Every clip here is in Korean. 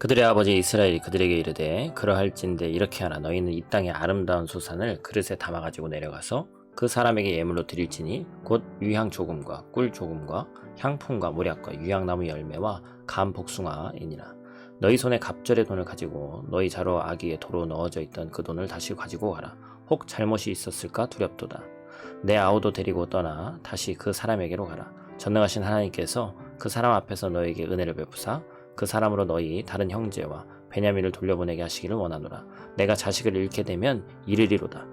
그들의 아버지 이스라엘이 그들에게 이르되 그러할진대 이렇게 하라 너희는 이 땅의 아름다운 수산을 그릇에 담아 가지고 내려가서 그 사람에게 예물로 드릴지니 곧 유향 조금과 꿀 조금과 향품과 모략과 유향나무 열매와 감 복숭아이니라. 너희 손에 갑절의 돈을 가지고 너희 자로 아기의 도로 넣어져 있던 그 돈을 다시 가지고 가라. 혹 잘못이 있었을까 두렵도다. 내 아우도 데리고 떠나 다시 그 사람에게로 가라. 전능하신 하나님께서 그 사람 앞에서 너에게 은혜를 베푸사 그 사람으로 너희 다른 형제와 베냐민을 돌려보내게 하시기를 원하노라. 내가 자식을 잃게 되면 이르리로다.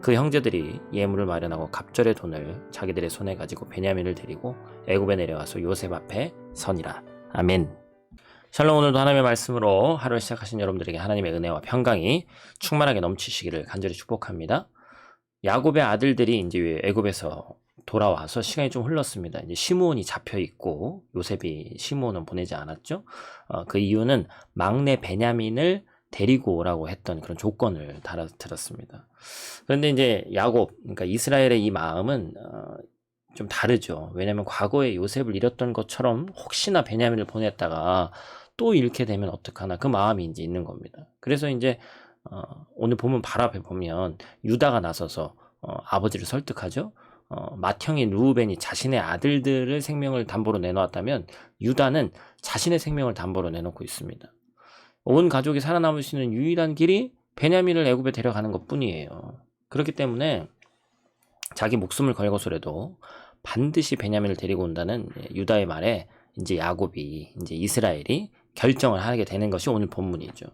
그 형제들이 예물을 마련하고 갑절의 돈을 자기들의 손에 가지고 베냐민을 데리고 애굽에 내려가서 요셉 앞에 선이라. 아멘. 샬롬 오늘도 하나님의 말씀으로 하루를 시작하신 여러분들에게 하나님의 은혜와 평강이 충만하게 넘치시기를 간절히 축복합니다. 야곱의 아들들이 이제 애굽에서 돌아와서 시간이 좀 흘렀습니다. 이제 시므온이 잡혀 있고 요셉이 시므온은 보내지 않았죠. 어, 그 이유는 막내 베냐민을 데리고 오라고 했던 그런 조건을 달아 들었습니다. 그런데 이제 야곱, 그러니까 이스라엘의 이 마음은 어, 좀 다르죠. 왜냐하면 과거에 요셉을 잃었던 것처럼 혹시나 베냐민을 보냈다가 또 잃게 되면 어떡하나 그 마음이 이제 있는 겁니다. 그래서 이제 어, 오늘 보면 발 앞에 보면 유다가 나서서 어, 아버지를 설득하죠. 어, 맏형인 루우벤이 자신의 아들들을 생명을 담보로 내놓았다면 유다는 자신의 생명을 담보로 내놓고 있습니다. 온 가족이 살아남을 수 있는 유일한 길이 베냐민을 애굽에 데려가는 것뿐이에요. 그렇기 때문에 자기 목숨을 걸고서라도 반드시 베냐민을 데리고 온다는 유다의 말에 이제 야곱이 이제 이스라엘이 결정을 하게 되는 것이 오늘 본문이죠.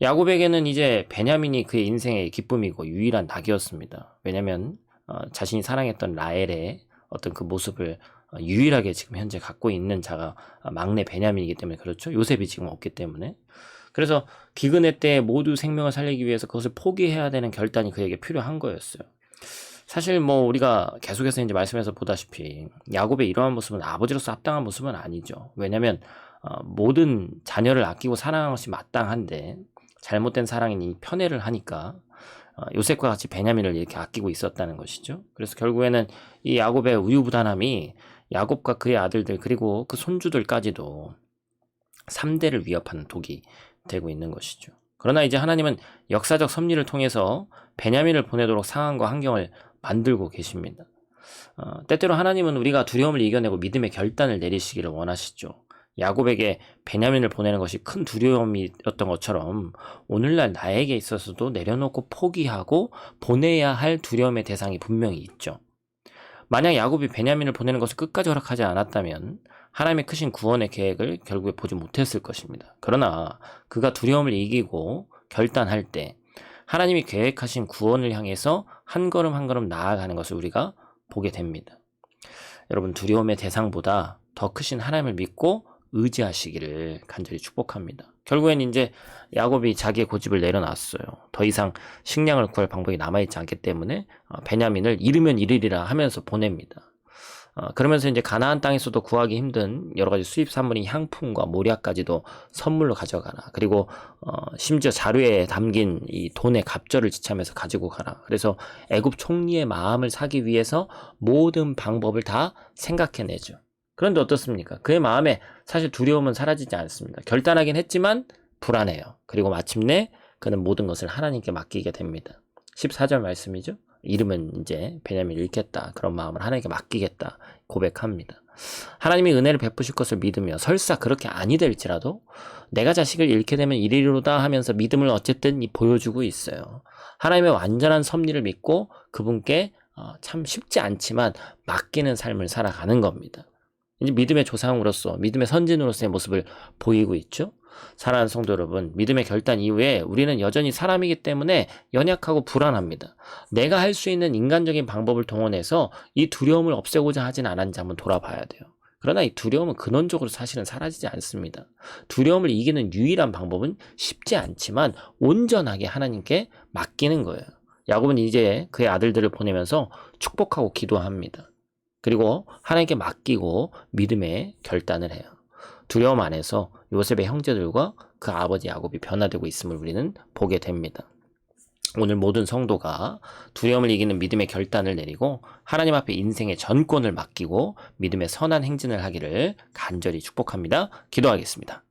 야곱에게는 이제 베냐민이 그의 인생의 기쁨이고 유일한 낙이었습니다. 왜냐하면 어, 자신이 사랑했던 라엘의 어떤 그 모습을 어, 유일하게 지금 현재 갖고 있는 자가 막내 베냐민이기 때문에 그렇죠. 요셉이 지금 없기 때문에. 그래서 기근의 때 모두 생명을 살리기 위해서 그것을 포기해야 되는 결단이 그에게 필요한 거였어요. 사실 뭐 우리가 계속해서 이제 말씀에서 보다시피 야곱의 이러한 모습은 아버지로서 합당한 모습은 아니죠. 왜냐하면 어, 모든 자녀를 아끼고 사랑하는 것이 마땅한데 잘못된 사랑이니 편애를 하니까 어, 요셉과 같이 베냐민을 이렇게 아끼고 있었다는 것이죠. 그래서 결국에는 이 야곱의 우유부단함이 야곱과 그의 아들들 그리고 그 손주들까지도 3대를 위협하는 독이 되고 있는 것이죠. 그러나 이제 하나님은 역사적 섭리를 통해서 베냐민을 보내도록 상황과 환경을 만들고 계십니다. 어, 때때로 하나님은 우리가 두려움을 이겨내고 믿음의 결단을 내리시기를 원하시죠. 야곱에게 베냐민을 보내는 것이 큰 두려움이었던 것처럼 오늘날 나에게 있어서도 내려놓고 포기하고 보내야 할 두려움의 대상이 분명히 있죠. 만약 야곱이 베냐민을 보내는 것을 끝까지 허락하지 않았다면 하나님의 크신 구원의 계획을 결국에 보지 못했을 것입니다. 그러나 그가 두려움을 이기고 결단할 때 하나님이 계획하신 구원을 향해서 한 걸음 한 걸음 나아가는 것을 우리가 보게 됩니다. 여러분 두려움의 대상보다 더 크신 하나님을 믿고 의지하시기를 간절히 축복합니다. 결국엔 이제 야곱이 자기의 고집을 내려놨어요. 더 이상 식량을 구할 방법이 남아있지 않기 때문에 어, 베냐민을 잃으면 잃으리라 하면서 보냅니다. 어, 그러면서 이제 가나안 땅에서도 구하기 힘든 여러 가지 수입 산물인 향품과 모략까지도 선물로 가져가라. 그리고 어, 심지어 자료에 담긴 이 돈의 갑절을 지참해서 가지고 가라. 그래서 애굽 총리의 마음을 사기 위해서 모든 방법을 다 생각해내죠. 그런데 어떻습니까? 그의 마음에 사실 두려움은 사라지지 않습니다. 결단하긴 했지만 불안해요. 그리고 마침내 그는 모든 것을 하나님께 맡기게 됩니다. 14절 말씀이죠. 이름은 이제 베냐민을 잃겠다. 그런 마음을 하나님께 맡기겠다. 고백합니다. 하나님이 은혜를 베푸실 것을 믿으며 설사 그렇게 아니 될지라도 내가 자식을 잃게 되면 이리로다 하면서 믿음을 어쨌든 보여주고 있어요. 하나님의 완전한 섭리를 믿고 그분께 어, 참 쉽지 않지만 맡기는 삶을 살아가는 겁니다. 이제 믿음의 조상으로서 믿음의 선진으로서의 모습을 보이고 있죠. 사랑하는 성도 여러분, 믿음의 결단 이후에 우리는 여전히 사람이기 때문에 연약하고 불안합니다. 내가 할 수 있는 인간적인 방법을 동원해서 이 두려움을 없애고자 하진 않았는지 한번 돌아봐야 돼요. 그러나 이 두려움은 근원적으로 사실은 사라지지 않습니다. 두려움을 이기는 유일한 방법은 쉽지 않지만 온전하게 하나님께 맡기는 거예요. 야곱은 이제 그의 아들들을 보내면서 축복하고 기도합니다. 그리고 하나님께 맡기고 믿음의 결단을 해요. 두려움 안에서 요셉의 형제들과 그 아버지 야곱이 변화되고 있음을 우리는 보게 됩니다. 오늘 모든 성도가 두려움을 이기는 믿음의 결단을 내리고 하나님 앞에 인생의 전권을 맡기고 믿음의 선한 행진을 하기를 간절히 축복합니다. 기도하겠습니다.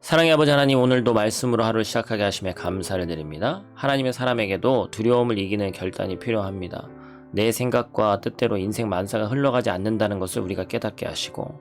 사랑의 아버지 하나님 오늘도 말씀으로 하루를 시작하게 하심에 감사를 드립니다. 하나님의 사람에게도 두려움을 이기는 결단이 필요합니다. 내 생각과 뜻대로 인생 만사가 흘러가지 않는다는 것을 우리가 깨닫게 하시고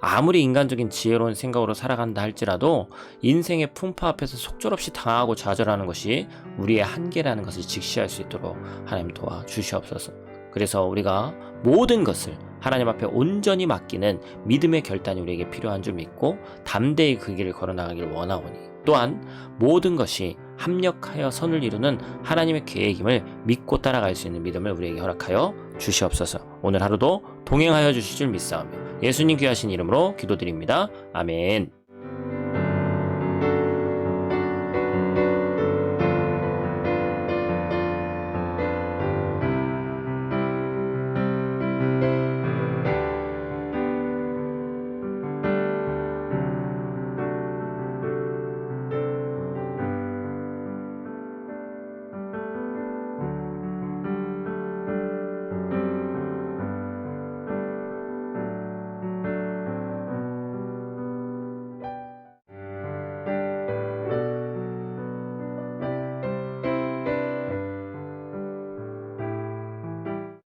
아무리 인간적인 지혜로운 생각으로 살아간다 할지라도 인생의 풍파 앞에서 속절없이 당하고 좌절하는 것이 우리의 한계라는 것을 직시할 수 있도록 하나님 도와 주시옵소서. 그래서 우리가 모든 것을 하나님 앞에 온전히 맡기는 믿음의 결단이 우리에게 필요한 줄 믿고 담대히 그 길을 걸어나가길 원하오니 또한 모든 것이 합력하여 선을 이루는 하나님의 계획임을 믿고 따라갈 수 있는 믿음을 우리에게 허락하여 주시옵소서. 오늘 하루도 동행하여 주실 줄 믿사오며 예수님 귀하신 이름으로 기도드립니다. 아멘.